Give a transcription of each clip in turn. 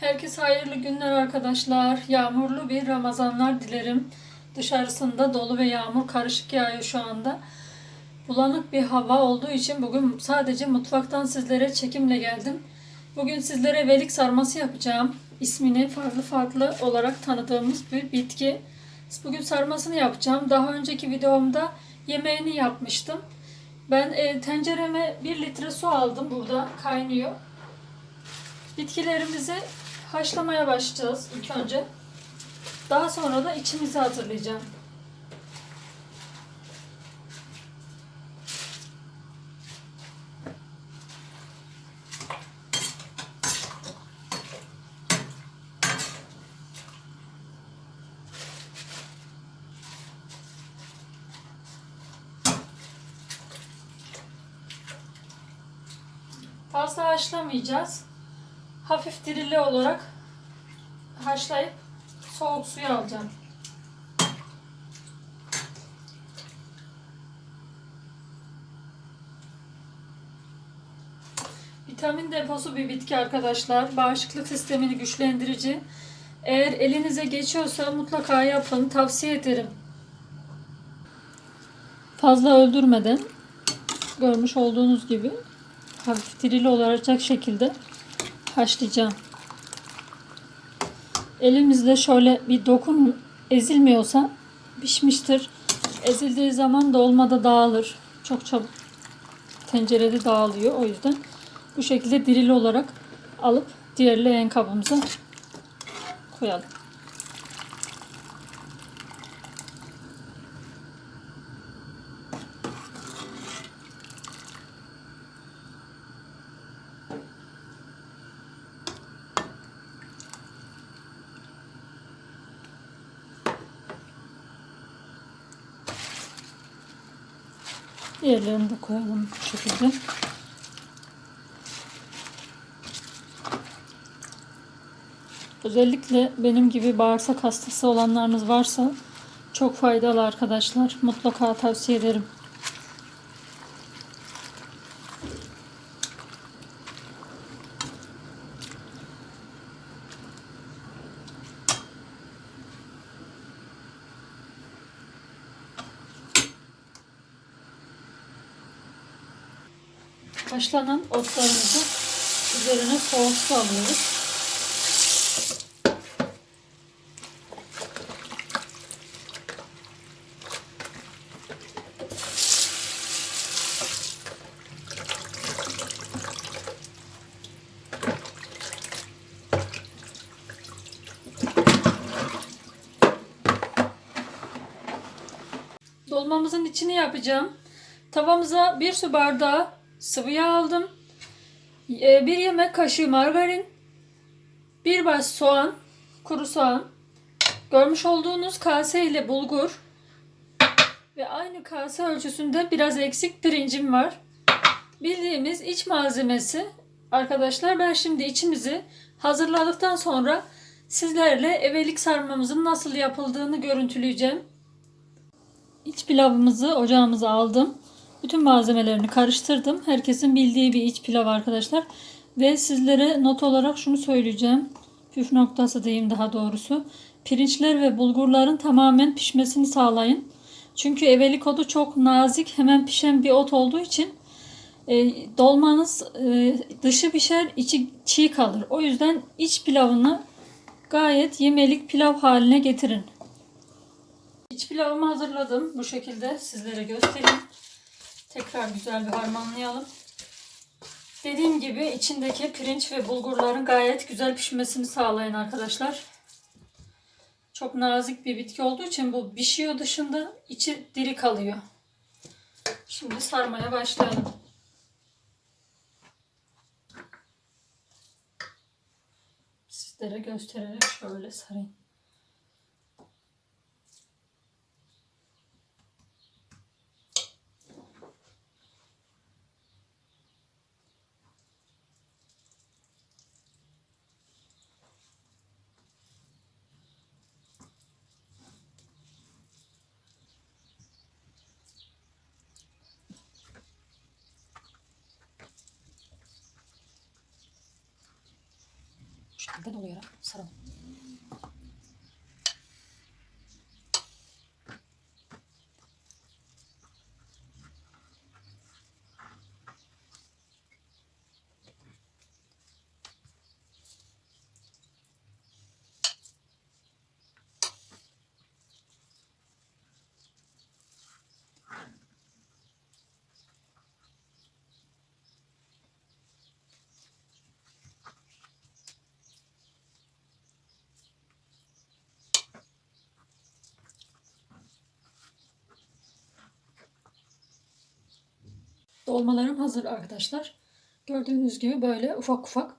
Herkese hayırlı günler arkadaşlar. Yağmurlu bir Ramazanlar dilerim. Dışarısında dolu ve yağmur karışık yağıyor şu anda. Bulanık bir hava olduğu için bugün sadece mutfaktan sizlere çekimle geldim. Bugün sizlere velik sarması yapacağım. İsmini farklı farklı olarak tanıdığımız bir bitki. Bugün sarmasını yapacağım. Daha önceki videomda yemeğini yapmıştım. Ben e, tencereme 1 litre su aldım. Burada kaynıyor. Bitkilerimizi haşlamaya başlayacağız ilk önce. Daha sonra da içimizi hazırlayacağım. Fazla haşlamayacağız. Hafif dirili olarak haşlayıp soğuk suya alacağım. Vitamin deposu bir bitki arkadaşlar. Bağışıklık sistemini güçlendirici. Eğer elinize geçiyorsa mutlaka yapın. Tavsiye ederim. Fazla öldürmeden görmüş olduğunuz gibi hafif dirili olacak şekilde haşlayacağım. Elimizle şöyle bir dokunun ezilmiyorsa pişmiştir. Ezildiği zaman dolmada dağılır. Çok çabuk tencerede dağılıyor. O yüzden bu şekilde dirili olarak alıp diğer leğen kabımıza koyalım. Diğerlerini de koyalım bu şekilde. Özellikle benim gibi bağırsak hastası olanlarınız varsa çok faydalı arkadaşlar. Mutlaka tavsiye ederim. Haşlanan otlarımızı üzerine su alıyoruz. Dolmamızın içini yapacağım. Tavamıza bir su bardağı sıvı yağ aldım. Ee, Bir yemek kaşığı margarin. Bir baş soğan, kuru soğan. Görmüş olduğunuz kase ile bulgur. Ve aynı kase ölçüsünde biraz eksik pirincim var. Bildiğimiz iç malzemesi. Arkadaşlar ben şimdi içimizi hazırladıktan sonra sizlerle evelik sarmamızın nasıl yapıldığını görüntüleyeceğim. İç pilavımızı ocağımıza aldım. Bütün malzemelerini karıştırdım. Herkesin bildiği bir iç pilav arkadaşlar. Ve sizlere not olarak şunu söyleyeceğim. Püf noktası diyeyim daha doğrusu. Pirinçler ve bulgurların tamamen pişmesini sağlayın. Çünkü evelik otu çok nazik, hemen pişen bir ot olduğu için e, dolmanız e, dışı pişer, içi çiğ kalır. O yüzden iç pilavını gayet yemelik pilav haline getirin. İç pilavımı hazırladım. Bu şekilde sizlere göstereyim. Tekrar güzel bir harmanlayalım. Dediğim gibi içindeki pirinç ve bulgurların gayet güzel pişmesini sağlayın arkadaşlar. Çok nazik bir bitki olduğu için bu pişiyor dışında içi diri kalıyor. Şimdi sarmaya başlayalım. Sizlere göstererek şöyle sarayım. Şekilde doluyorum. Saralım. Dolmalarım hazır arkadaşlar. Gördüğünüz gibi böyle ufak ufak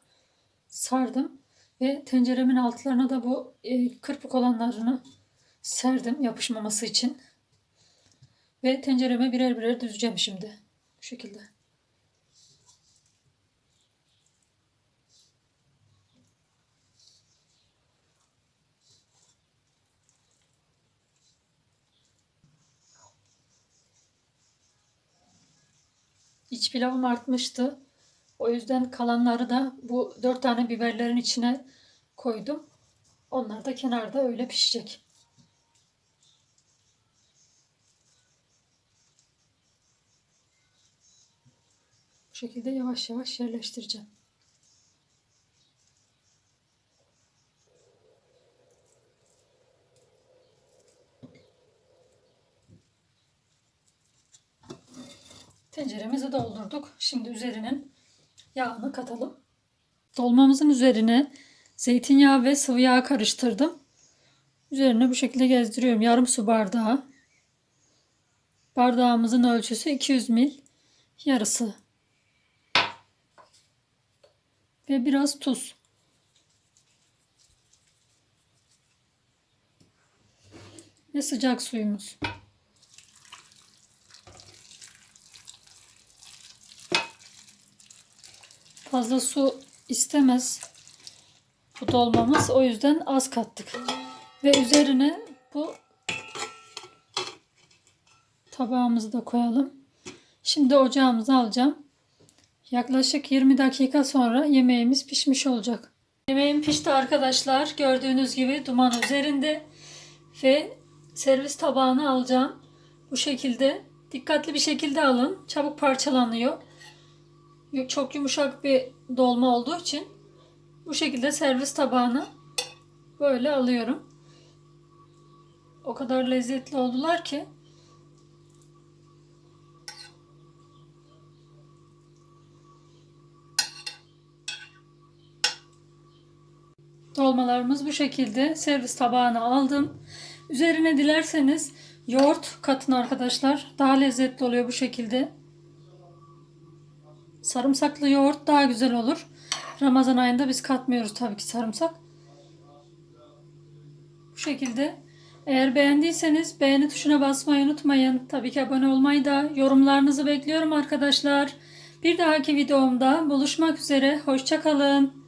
sardım. Ve tenceremin altlarına da bu e, kırpık olanlarını serdim yapışmaması için. Ve tencereme birer birer düzeceğim şimdi. Bu şekilde. İç pilavım artmıştı. O yüzden kalanları da bu dört tane biberlerin içine koydum. Onlar da kenarda öyle pişecek. Bu şekilde yavaş yavaş yerleştireceğim. Tenceremizi doldurduk. Şimdi üzerinin yağını katalım. Dolmamızın üzerine zeytinyağı ve sıvı yağ karıştırdım. Üzerine bu şekilde gezdiriyorum. Yarım su bardağı. Bardağımızın ölçüsü 200 ml. Yarısı. Ve biraz tuz. Ve sıcak suyumuz. Fazla su istemez bu dolmamız. O yüzden az kattık. Ve üzerine bu tabağımızı da koyalım. Şimdi ocağımıza alacağım. Yaklaşık 20 dakika sonra yemeğimiz pişmiş olacak. Yemeğim pişti arkadaşlar. Gördüğünüz gibi duman üzerinde. Ve servis tabağına alacağım. Bu şekilde dikkatli bir şekilde alın. Çabuk parçalanıyor çok yumuşak bir dolma olduğu için bu şekilde servis tabağına böyle alıyorum. O kadar lezzetli oldular ki Dolmalarımız bu şekilde servis tabağına aldım. Üzerine dilerseniz yoğurt katın arkadaşlar. Daha lezzetli oluyor bu şekilde. Sarımsaklı yoğurt daha güzel olur. Ramazan ayında biz katmıyoruz tabii ki sarımsak. Bu şekilde. Eğer beğendiyseniz beğeni tuşuna basmayı unutmayın. Tabii ki abone olmayı da yorumlarınızı bekliyorum arkadaşlar. Bir dahaki videomda buluşmak üzere. Hoşçakalın.